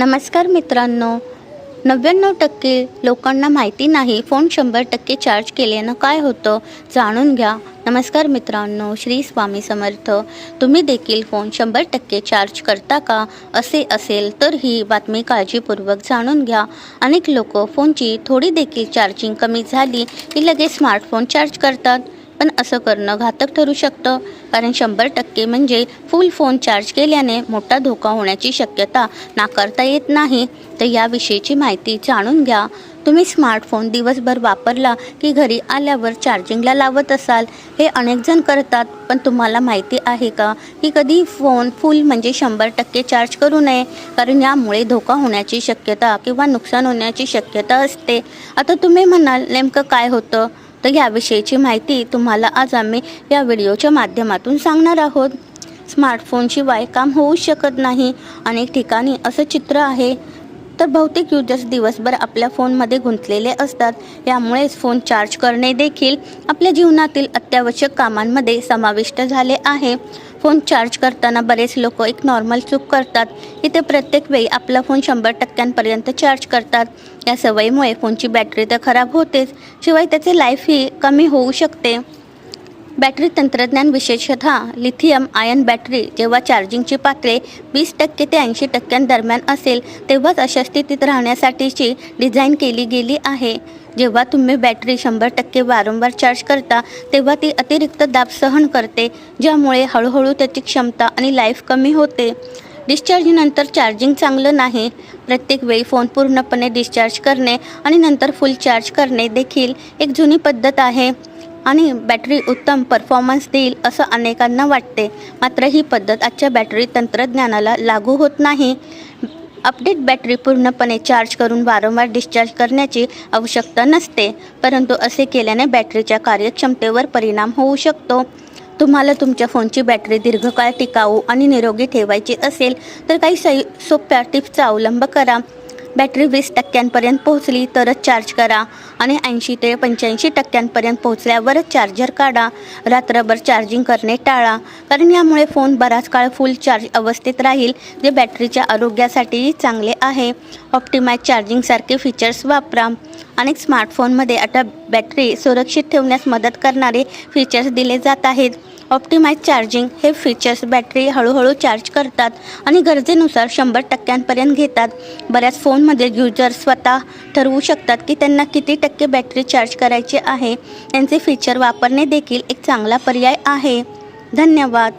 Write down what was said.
नमस्कार मित्रांनो. नव्याण्णव टक्के लोकांना माहिती नाही फोन शंभर टक्के चार्ज केल्यानं काय होतं जाणून घ्या. नमस्कार मित्रांनो श्री स्वामी समर्थ. तुम्ही देखील फोन शंभर टक्के चार्ज करता का? असे असेल तर ही बातमी काळजीपूर्वक जाणून घ्या. अनेक लोक फोनची थोडी देखील चार्जिंग कमी झाली की लगेच स्मार्टफोन चार्ज करतात. पण असं करणं घातक ठरू शकतं. कारण शंभर टक्के म्हणजे फुल फोन चार्ज केल्याने मोठा धोका होण्याची शक्यता नाकारता येत नाही. तर याविषयीची माहिती जाणून घ्या. तुम्ही स्मार्टफोन दिवसभर वापरला की घरी आल्यावर चार्जिंगला लावत असाल? हे अनेकजण करतात. पण तुम्हाला माहिती आहे का की कधी फोन फुल म्हणजे शंभर टक्के चार्ज करू नये. कारण यामुळे धोका होण्याची शक्यता किंवा नुकसान होण्याची शक्यता असते. आता तुम्ही म्हणाल नेमकं काय होतं? तर याविषयीची माहिती तुम्हाला आज आम्ही या व्हिडिओच्या माध्यमातून सांगणार आहोत. स्मार्टफोनशिवाय काम होऊ शकत नाही. अनेक ठिकाणी असं चित्र आहे. तर बहुतेक युजर्स दिवसभर आपल्या फोनमध्ये गुंतलेले असतात. यामुळेच फोन चार्ज करणे देखील आपल्या जीवनातील अत्यावश्यक कामांमध्ये समाविष्ट झाले आहे. फोन चार्ज करताना बरेच लोक एक नॉर्मल चूक करतात. इथे प्रत्येक वेळी आपला फोन शंभर टक्क्यांपर्यंत चार्ज करतात. या सवयीमुळे फोनची बॅटरी तर खराब होतेच शिवाय त्याचे लाईफही कमी होऊ शकते. बॅटरी तंत्रज्ञान विशेषतः लिथियम आयन बॅटरी जेव्हा चार्जिंगची पातळी वीस टक्के ते ऐंशी टक्क्यांदरम्यान असेल तेव्हाच अशा स्थितीत राहण्यासाठीची डिझाईन केली गेली आहे. जेव्हा तुम्ही बॅटरी शंभर टक्के वारंवार चार्ज करता तेव्हा ती अतिरिक्त दाब सहन करते ज्यामुळे हळूहळू त्याची क्षमता आणि लाईफ कमी होते. डिस्चार्जनंतर चार्जिंग चांगलं नाही. प्रत्येक वेळी फोन पूर्णपणे डिस्चार्ज करणे आणि नंतर फुल चार्ज करणे देखील एक जुनी पद्धत आहे. आणि बॅटरी उत्तम परफॉर्मन्स देईल असं अनेकांना वाटते. मात्र ही पद्धत आजच्या बॅटरी तंत्रज्ञानाला लागू होत नाही. अपडेट बॅटरी पूर्णपणे चार्ज करून वारंवार डिस्चार्ज करण्याची आवश्यकता नसते परंतु असे केल्याने बॅटरीच्या कार्यक्षमतेवर परिणाम होऊ शकतो. तुम्हाला तुमच्या फोनची बॅटरी दीर्घकाळ टिकाऊ आणि निरोगी ठेवायची असेल तर काही सै सोप्या टिप्सचा अवलंब करा. बॅटरी वीस टक्क्यांपर्यंत पोहोचली तरच चार्ज करा. आणि ऐंशी ते पंच्याऐंशी टक्क्यांपर्यंत पोहोचल्यावरच चार्जर काढा. रात्रभर चार्जिंग करणे टाळा. कारण यामुळे फोन बराच काळ फुल चार्ज अवस्थेत राहील जे बॅटरीच्या आरोग्यासाठीही चांगले आहे. ऑप्टिमाइज चार्जिंगसारखे फीचर्स वापरा. अनेक स्मार्टफोनमध्ये आता बॅटरी सुरक्षित ठेवण्यास मदत करणारे फीचर्स दिले जात आहेत. ऑप्टिमाइज चार्जिंग हे फीचर्स बॅटरी हळूहळू चार्ज करतात आणि गरजेनुसार शंभर टक्क्यांपर्यंत घेतात. बऱ्याच फोनमध्ये युजर स्वतः ठरवू शकतात की त्यांना किती टक्के बॅटरी चार्ज करायची आहे. त्यांचे फीचर वापरणे देखील एक चांगला पर्याय आहे. धन्यवाद.